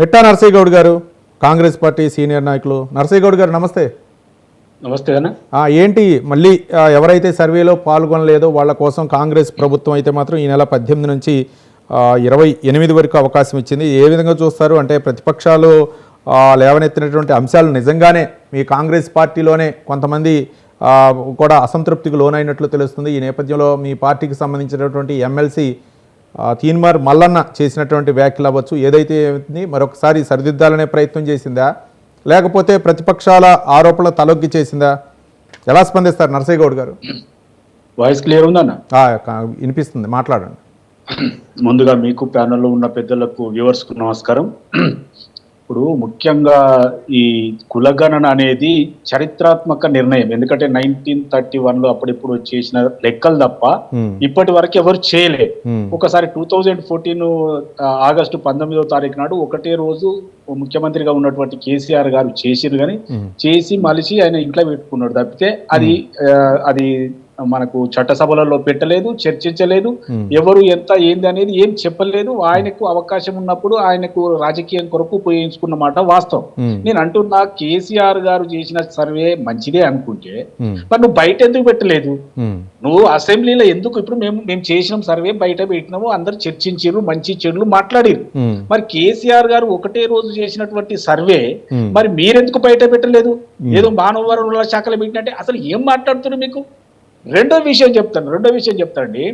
మిట్టా Narsaiah Goud garu Congress party senior నాయకులు. నర్సయ్య గౌడ్ గారు నమస్తే. నమస్తే అన్న. ఏంటి మళ్ళీ ఎవరైతే సర్వేలో పాల్గొనలేదో వాళ్ళ కోసం కాంగ్రెస్ ప్రభుత్వం అయితే మాత్రం ఈ నెల పద్దెనిమిది నుంచి ఇరవై ఎనిమిది వరకు అవకాశం ఇచ్చింది. ఏ విధంగా చూస్తారు? అంటే ప్రతిపక్షాలు లేవనెత్తినటువంటి అంశాలు నిజంగానే మీ కాంగ్రెస్ పార్టీలోనే కొంతమంది కూడా అసంతృప్తికి లోనైనట్లు తెలుస్తుంది. ఈ నేపథ్యంలో మీ పార్టీకి సంబంధించినటువంటి ఎమ్మెల్సీ తీన్మార్ మల్లన్న చేసినటువంటి వ్యాఖ్యలు అవ్వచ్చు. ఏదైతే మరొకసారి సరిదిద్దాలనే ప్రయత్నం చేసిందా? లేకపోతే ప్రతిపక్షాల ఆరోపణలు తలొగ్గి చేసిందా? ఎలా స్పందిస్తారు నరసయ్య గౌడ్ గారు? వాయిస్ క్లియర్ ఉందన్న? వినిపిస్తుంది. మాట్లాడండి. ముందుగా మీకు ప్యానెల్లో ఉన్న పెద్దలకు వ్యూవర్స్కు నమస్కారం. ఇప్పుడు ముఖ్యంగా ఈ కులగణన అనేది చరిత్రాత్మక నిర్ణయం. ఎందుకంటే నైన్టీన్ థర్టీ వన్లో అప్పుడిప్పుడు చేసిన లెక్కలు తప్ప ఇప్పటి వరకు ఎవరు చేయలేదు ఒకసారి టూ థౌజండ్ ఫోర్టీన్ ఆగస్టు పంతొమ్మిదవ తారీఖు నాడు ఒకటే రోజు ముఖ్యమంత్రిగా ఉన్నటువంటి కేసీఆర్ గారు చేసిరు కానీ చేసి మలిసి ఆయన ఇంట్లో పెట్టుకున్నాడు తప్పితే అది అది మనకు చట్టసభలలో పెట్టలేదు చర్చించలేదు. ఉమ్, ఎవరు ఎంత ఏంది అనేది ఏం చెప్పలేదు. ఆయనకు అవకాశం ఉన్నప్పుడు ఆయనకు రాజకీయం కొరకు ఉపయోగించుకున్న మాట వాస్తవం. ఉమ్, నేను అంటున్నా కేసీఆర్ గారు చేసిన సర్వే మంచిదే అనుకుంటే ఉమ్, మరి నువ్వు బయట ఎందుకు పెట్టలేదు? నువ్వు అసెంబ్లీలో ఎందుకు ఇప్పుడు మేము మేము చేసినాం సర్వే బయట పెట్టినాము అందరు చర్చించారు మంచి చెడులు మాట్లాడారు మరి కేసీఆర్ గారు ఒకటే రోజు చేసినటువంటి సర్వే మరి మీరెందుకు బయట పెట్టలేదు? ఏదో మానవ వనరుల శాఖలు పెట్టినట్టే అసలు ఏం మాట్లాడుతున్నారు మీకు? రెండో విషయం చెప్తాను రెండో విషయం చెప్తానండి.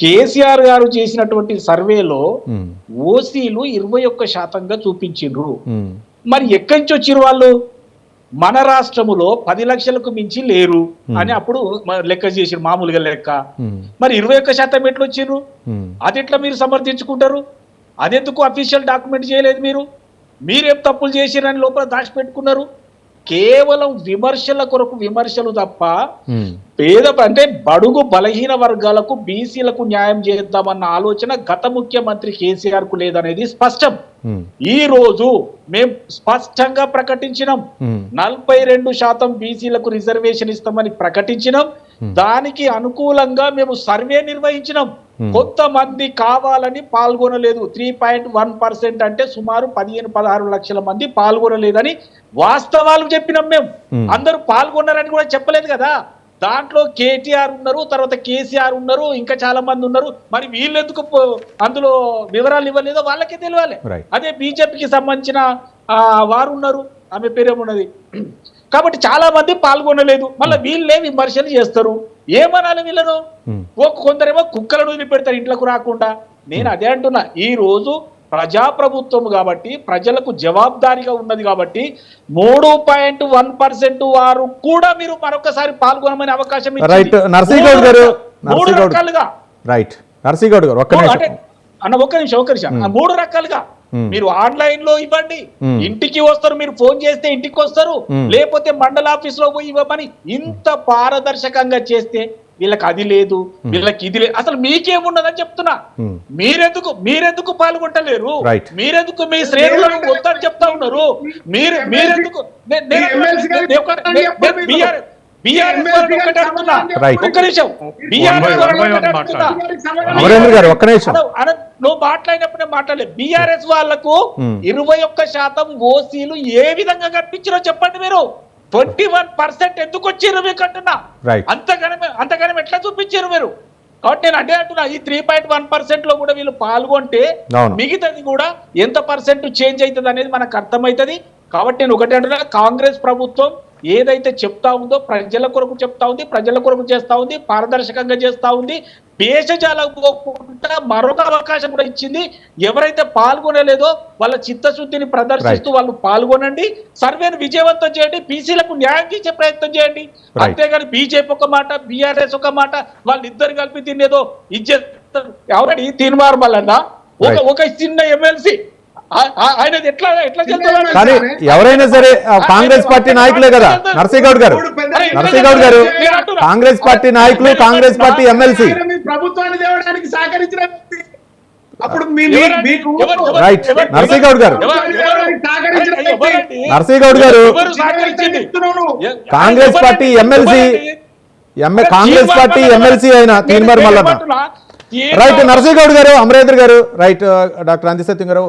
కేసీఆర్ గారు చేసినటువంటి సర్వేలో ఓసీలు ఇరవై ఒక్క శాతంగా చూపించిండ్రు. మరి ఎక్కడి నుంచి వచ్చిర్రు వాళ్ళు? మన రాష్ట్రములో పది లక్షలకు మించి లేరు అని అప్పుడు లెక్క చేసిరు మామూలుగా లెక్క. మరి ఇరవై ఒక్క శాతం ఎట్లా వచ్చిర్రు అది ఎట్లా మీరు సమర్థించుకుంటారు? అదెందుకు అఫీషియల్ డాక్యుమెంట్ చేయలేదు మీరు? మీరేం తప్పులు చేసిరని లోపల దాచిపెట్టుకున్నారు? కేవలం విమర్శల కొరకు విమర్శలు తప్ప పేద అంటే బడుగు బలహీన వర్గాలకు బీసీలకు న్యాయం చేద్దామన్న ఆలోచన గత ముఖ్యమంత్రి కేసీఆర్కు లేదనేది స్పష్టం. ఈ రోజు మేము స్పష్టంగా ప్రకటించినాం. నలభై రెండు శాతం బీసీలకు రిజర్వేషన్ ఇస్తామని ప్రకటించినాం. దానికి అనుకూలంగా మేము సర్వే నిర్వహించినాం. కొంతమంది కావాలని పాల్గొనలేదు. త్రీ పాయింట్ వన్ పర్సెంట్ అంటే సుమారు పదిహేను పదహారు లక్షల మంది పాల్గొనలేదని వాస్తవాలు చెప్పినాం మేము. అందరూ పాల్గొన్నారని కూడా చెప్పలేదు కదా. దాంట్లో కేటీఆర్ ఉన్నారు తర్వాత కేసీఆర్ ఉన్నారు ఇంకా చాలా మంది ఉన్నారు. మరి వీళ్ళెందుకు అందులో వివరాలు ఇవ్వలేదో వాళ్ళకే తెలియాలి. అదే బీజేపీకి సంబంధించిన వారు ఉన్నారు ఆమె పేరేమున్నది? కాబట్టి చాలా మంది పాల్గొనలేదు. మళ్ళీ వీళ్ళే విమర్శలు చేస్తారు. ఏమనాలి వీళ్ళను? ఓ కొందరేమో కుక్కలను వదిలిపెడతారు ఇంట్లోకి రాకుండా. నేను అదే అంటున్నా. ఈ రోజు ప్రజాప్రభుత్వం కాబట్టి ప్రజలకు జవాబుదారీగా ఉన్నది కాబట్టి మూడు పాయింట్ వన్ పర్సెంట్ వారు కూడా మీరు మరొకసారి పాల్గొనమని అవకాశం. రైట్. నరసింహ్ గౌడ్ గారు, మూడు. రకాలుగా రైట్ నరసయ్య గౌడ్ గారు ఒక్క నిమిషం అన్న ఒక్క నిమిషం ఒక్క నిమిషం ఆ మూడు రకాలుగా Hmm. మీరు ఆన్లైన్లో ఇవ్వండి Hmm. ఇంటికి వస్తారు మీరు ఫోన్ చేస్తే ఇంటికి వస్తారు Hmm. లేకపోతే మండల ఆఫీస్లో పోయి ఇవ్వమని ఇంత పారదర్శకంగా చేస్తే వీళ్ళకి అది లేదు వీళ్ళకి ఇది లేదు. అసలు మీకేమున్నదని చెప్తున్నా. ఉమ్, మీరెందుకు మీరెందుకు పాల్గొంటలేరు. మీరెందుకు మీ శ్రేణులను వద్దని చెప్తా ఉన్నారు? మీరు మీరెందుకు? నువ్వు మాట్లాడినప్పుడే మాట్లాడలేదు. బీఆర్ఎస్ వాళ్ళకు Hmm. ఇరవై ఒక్క శాతం ఓసీలు ఏ విధంగా కనిపించారో చెప్పండి మీరు. ట్వంటీ వన్ పర్సెంట్ ఎందుకు వచ్చారు మీకు అంటున్నా అంతగానే అంతగానే ఎట్లా చూపించారు మీరు? కాబట్టి నేను అదే అంటున్నా ఈ త్రీ పాయింట్ వన్ పర్సెంట్లో కూడా వీళ్ళు పాల్గొంటే. మిగతాది కూడా ఎంత పర్సెంట్ చేంజ్ అవుతుంది అనేది మనకు అర్థమవుతుంది. కాబట్టి నేను ఒకటే అంటున్నా కాంగ్రెస్ ప్రభుత్వం ఏదైతే చెప్తా ఉందో ప్రజల కొరకు చెప్తా ఉంది ప్రజల కొరకు చేస్తా ఉంది పారదర్శకంగా చేస్తా ఉంది దేశజాలకు పోకుండా మరొక అవకాశం కూడా ఇచ్చింది. ఎవరైతే పాల్గొనలేదో వాళ్ళ చిత్తశుద్ధిని ప్రదర్శిస్తూ వాళ్ళు పాల్గొనండి. సర్వేను విజయవంతం చేయండి. బీసీలకు న్యాయం చేసే ప్రయత్నం చేయండి. అంతేగాని బీజేపీ ఒక మాట బీఆర్ఎస్ ఒక మాట వాళ్ళిద్దరు కలిపి తినేదో ఇచ్చేస్తారు ఎవరని తీర్మార్ మల్లన్న ఒక. ఒక చిన్న ఎమ్మెల్సీ ఆయనది ఎట్లా ఎట్లా చెప్తారు కానీ ఎవరైనా సరే కాంగ్రెస్ పార్టీ నాయకులే కదా నరసయ్య గౌడ్ గారు. నరసయ్య గౌడ్ గారు కాంగ్రెస్ పార్టీ నాయకులు కాంగ్రెస్ పార్టీ ఎమ్మెల్సీ. రైట్ ఎవరు- నరసయ్య గౌడ్ గారు. ఎవరు- ఎవరు- సహకరించిన వ్యక్తి. ఎవరండి? Narasayya Goud garu Congress? Party MLC Congress party MLC అయిన తీన్మార్ మల్లన్న? రైట్ నరసయ్య గౌడ్ గారు అమరేంద్ర గారు రైట్ డాక్టర్ అందిసత్యం గారు